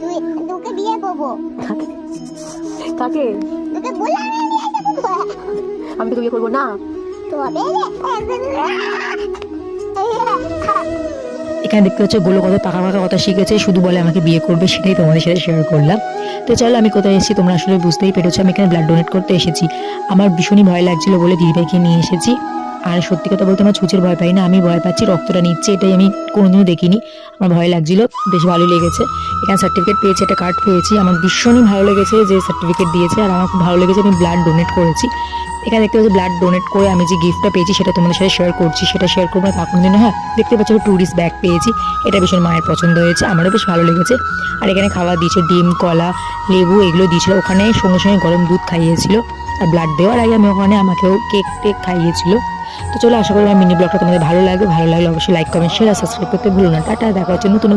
তুই তোকে বিয়ে করব। কাকে তোকে? বললাম না বিয়ে করব। আমি তোকে বিয়ে করব না। তবে এখানে দেখতে হচ্ছে গুলো কত পাকা পাকা কথা শিখেছে শুধু বলে আমাকে বিয়ে করবে সেটাই তোমাদের সাথে শেয়ার করলাম। তো চলো আমি কোথায় এসেছি তোমরা আসলে বুঝতেই পেরেছ আমি এখানে ব্লাড ডোনেট করতে এসেছি। আমার ভীষণই ভয় লাগছিল বলে দিদিভাইকে নিয়ে এসেছি। আর সত্যি কথা বলতে আমার ছুঁচের ভয় পাই না, আমি ভয় পাচ্ছি, রক্তটা নিচ্ছে, এটাই আমি কোনোদিনও দেখিনি। আমার ভয় লাগছিল, বেশ ভালো লেগেছে। এখানে সার্টিফিকেট পেয়েছি, একটা কার্ড পেয়েছি, আমার ভীষণই ভালো লেগেছে যে সার্টিফিকেট দিয়েছে, আর আমার খুব ভালো লেগেছে আমি ব্লাড ডোনেট করেছি। এখানে দেখতে পাচ্ছি ব্লাড ডোনেট করে আমি যে গিফটটা পেয়েছি, সেটা তোমাদের সাথে শেয়ার করছি, সেটা শেয়ার করব না, তা কোনোদিনও হ্যাঁ দেখতে পাচ্ছি ট্যুরিস্ট ব্যাগ পেয়েছি, এটা ভীষণ মায়ের পছন্দ হয়েছে, আমারও বেশ ভালো লেগেছে। আর এখানে খাবার দিয়েছে, ডিম, কলা, লেবু, এগুলো দিয়েছিল, ওখানে সঙ্গে সঙ্গে গরম দুধ খাইয়েছিল, আর ব্লাড দেওয়ার আগে আমি ওখানে আমাকেও কেক টেক খাইয়েছিল। তো চলো, আশা করি আমার মিনি ব্লগটা তোমাদের ভালো লাগবে। ভালো লাগলে অবশ্যই লাইক কমেন্ট শেয়ার আর সাবস্ক্রাইব করতে ভুলো না। টাটা, দেখা হচ্ছে নতুন নতুন